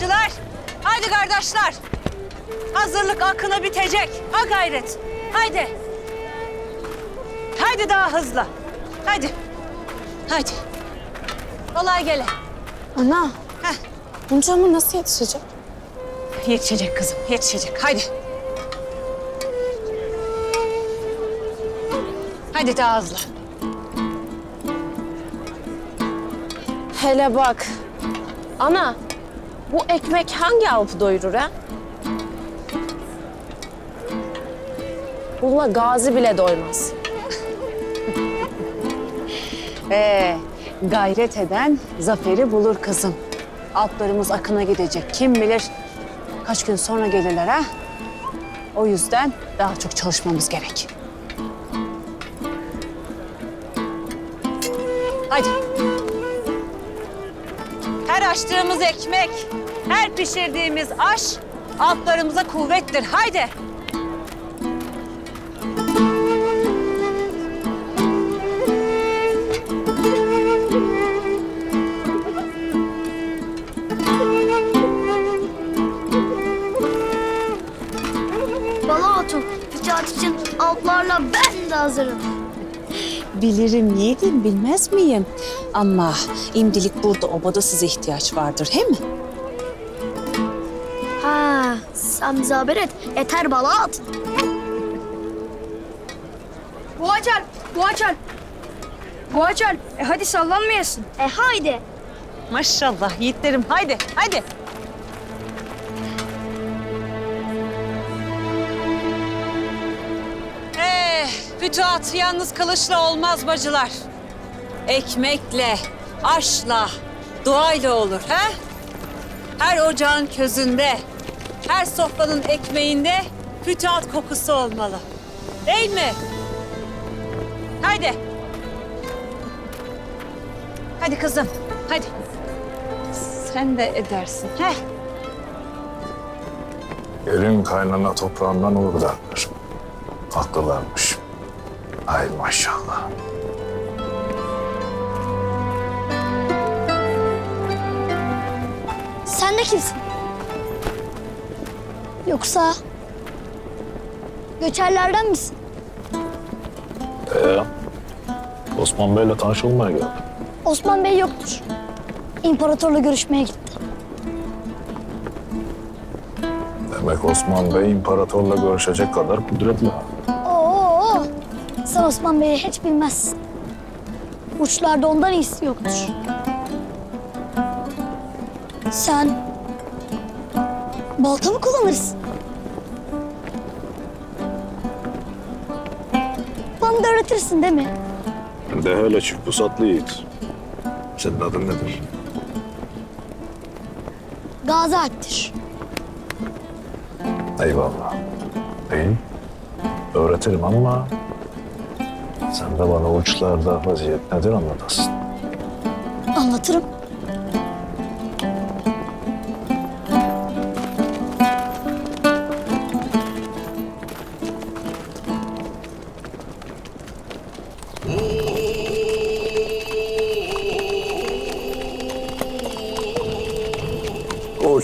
bacılar. Haydi kardeşler. Hazırlık akını bitecek. Ha gayret. Haydi. Haydi daha hızlı. Haydi. Haydi. Kolay gele. Ana, Heh. bunca hamur nasıl yetişecek? Yetişecek kızım, yetişecek. Haydi. Haydi daha hızlı. Hele bak. Ana, bu ekmek hangi avı doyurur ha? Bununla gazi bile doymaz. Ee, gayret eden zaferi bulur kızım. Altlarımız akına gidecek. Kim bilir kaç gün sonra gelirler ha? O yüzden daha çok çalışmamız gerek. Haydi. Her açtığımız ekmek, her pişirdiğimiz aş altlarımıza kuvvettir. Haydi. Bala Hatun, itaat için altlarla ben de hazırım. Bilirim yiğidim, bilmez miyim? Ama imdilik burada obada size ihtiyaç vardır, he mi? Ha, sen bize haber et. Yeter Bala bu açar. Bu açar. E hadi sallanmayasın. E haydi. Maşallah yiğitlerim, haydi, haydi. Eh, fütuhat yalnız kılıçla olmaz bacılar. Ekmekle, aşla, duayla olur, he? Her ocağın közünde, her sofranın ekmeğinde fütuhat kokusu olmalı. Değil mi? Haydi. Hadi kızım, hadi. Sen de edersin, he? Yerin kaynana toprağından olur derler. Haklılarmış. Ay maşallah. Sen de kimsin? Yoksa göçerlerden misin? Ee, Osman Bey'le tanışılmaya geldim. Osman Bey yoktur. İmparatorla görüşmeye gitti. Demek Osman Bey imparatorla görüşecek kadar kudretli. Oo, sen Osman Bey'i hiç bilmezsin. Uçlarda ondan iyisi yoktur. Sen balta mı kullanırsın? Bana da öğretirsin değil mi? De hele çift pusatlı yiğit. Senin adın nedir? Gazi Alp'tir. Eyvallah. İyi. Öğretirim ama sen de bana uçlarda vaziyet nedir anlatasın. Anlatırım.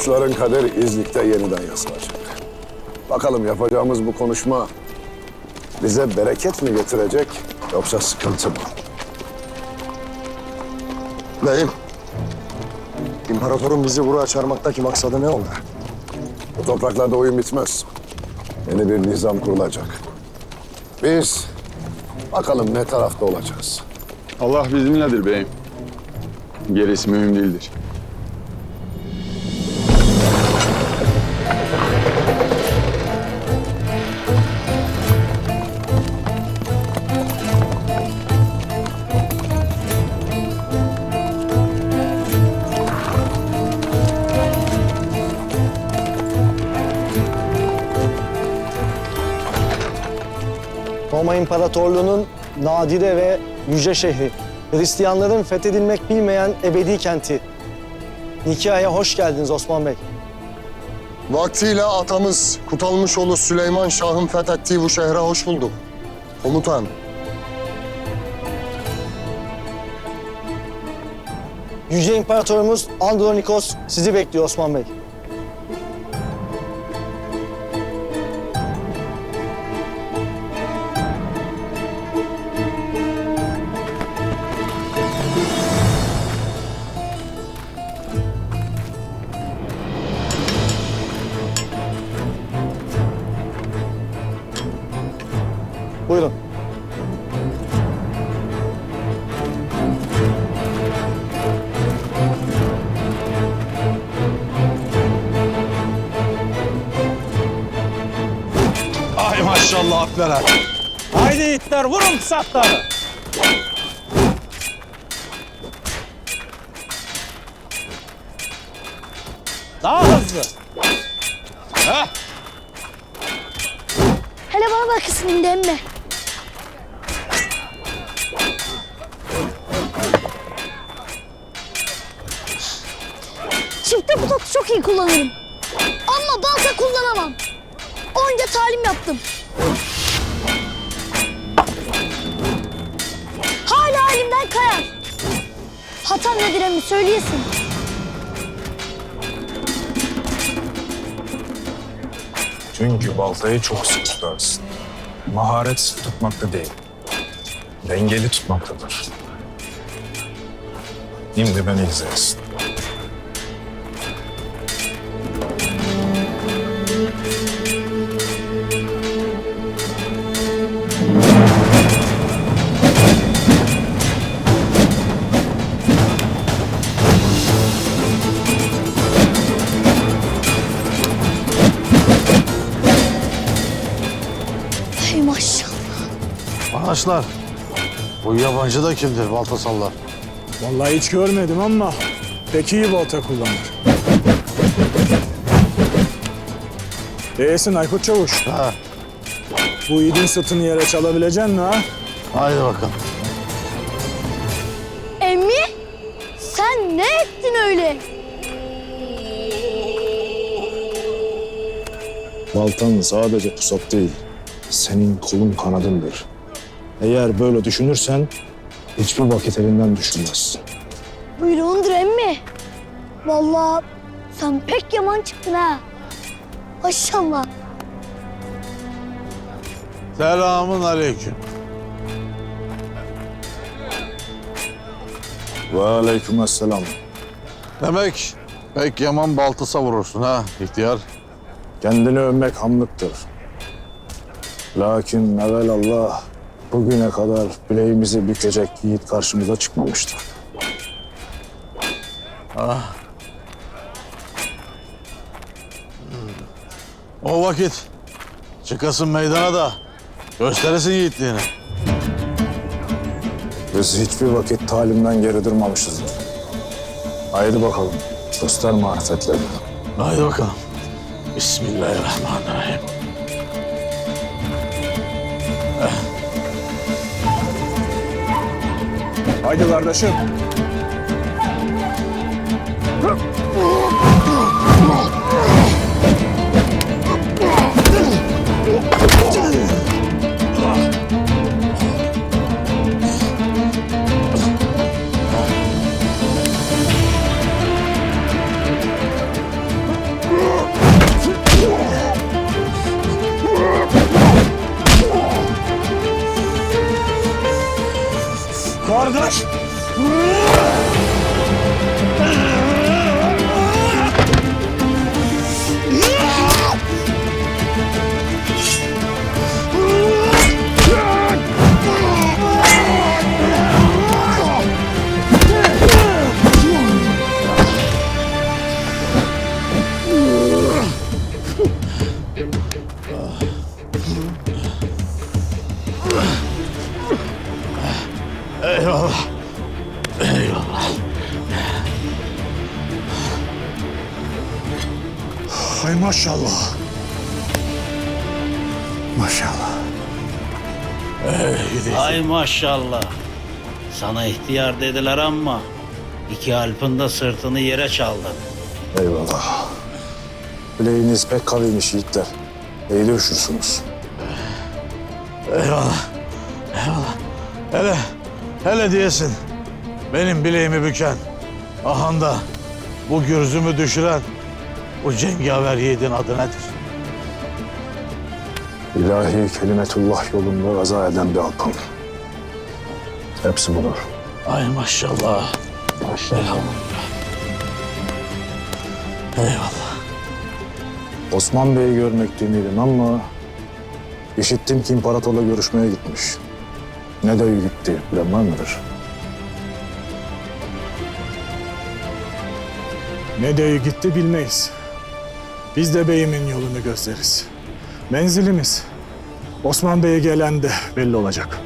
O uçların kaderi İznik'te yeniden yazılacak. Bakalım yapacağımız bu konuşma bize bereket mi getirecek yoksa sıkıntı mı? Beyim, imparatorun bizi buraya çağırmaktaki maksadı ne oldu? Bu topraklarda oyun bitmez. Yeni bir nizam kurulacak. Biz bakalım ne tarafta olacağız. Allah bizimledir beyim. Gerisi mühim değildir. Roma İmparatorluğu'nun nadire ve yüce şehri, Hristiyanların fethedilmek bilmeyen ebedi kenti. Nikia'ya hoş geldiniz Osman Bey. Vaktiyle atamız Kutalmışoğlu Süleyman Şah'ın fethettiği bu şehre hoş bulduk. Komutan, Yüce İmparatorumuz Andronikos sizi bekliyor Osman Bey. Buyurun. Ay maşallah atlara. Haydi itler vurun sapları. Daha hızlı. Heh. Hele bana bakısın şimdi emmi. Putatu çok iyi kullanırım. Ama balta kullanamam. Onca talim yaptım. Hala elimden kayar. Hatam nedir emmi söyleyesin. Çünkü baltayı çok sık tutarsın. Maharet sık tutmakta değil. Dengeli tutmaktadır. Şimdi beni izleyesin. Arkadaşlar bu yabancı da kimdir balta sallar? Vallahi hiç görmedim ama pek iyi balta kullanır. Değilsin Aykut Çavuş. Ha, Bu yiğidin sırtını yere çalabilecek mi ha? haydi bakalım. Emmi sen ne ettin öyle? Baltan sadece pusat değil, senin kolun kanadındır. Eğer böyle düşünürsen hiçbir vakit elinden düşürmezsin. Buyruğundur emmi. Vallahi sen pek yaman çıktın ha. Maşallah. Selamun aleyküm. Ve aleykümselam. Demek pek yaman balta savurursun ha ihtiyar. Kendini övmek hamlıktır. Lakin Allah bugüne kadar bileğimizi bükecek yiğit karşımıza çıkmamıştır. O vakit çıkasın meydana da gösteresin yiğitliğini. Biz hiçbir vakit talimden geri durmamışızdır. Haydi bakalım, göster marifetlerini. Haydi bakalım. Bismillahirrahmanirrahim. Haydi kardeşim. Eyvallah. Hay maşallah. Maşallah. Ay maşallah. Sana ihtiyar dediler ama iki Alp'ın da sırtını yere çaldın. Eyvallah. Bileğiniz pek kaviymiş yiğitler. İyi dövüşürsünüz. Eyvallah. Eyvallah. Hele, hele diyesin. Benim bileğimi büken, ahanda bu gürzümü düşüren bu cengaver yiğidin adı nedir? İlahi kelimetullah yolunda gaza eden bir alpım. Hepsi budur. Ay maşallah. Maşallah. Eyvallah. Osman Bey'i görmek demeyelim ama İşittim ki imparatorla görüşmeye gitmiş. Ne de gitti, bilen var mıdır? Ne deyi gitti bilmeyiz. Biz de beyimin yolunu gözleriz. Menzilimiz Osman Bey'e gelen de belli olacak.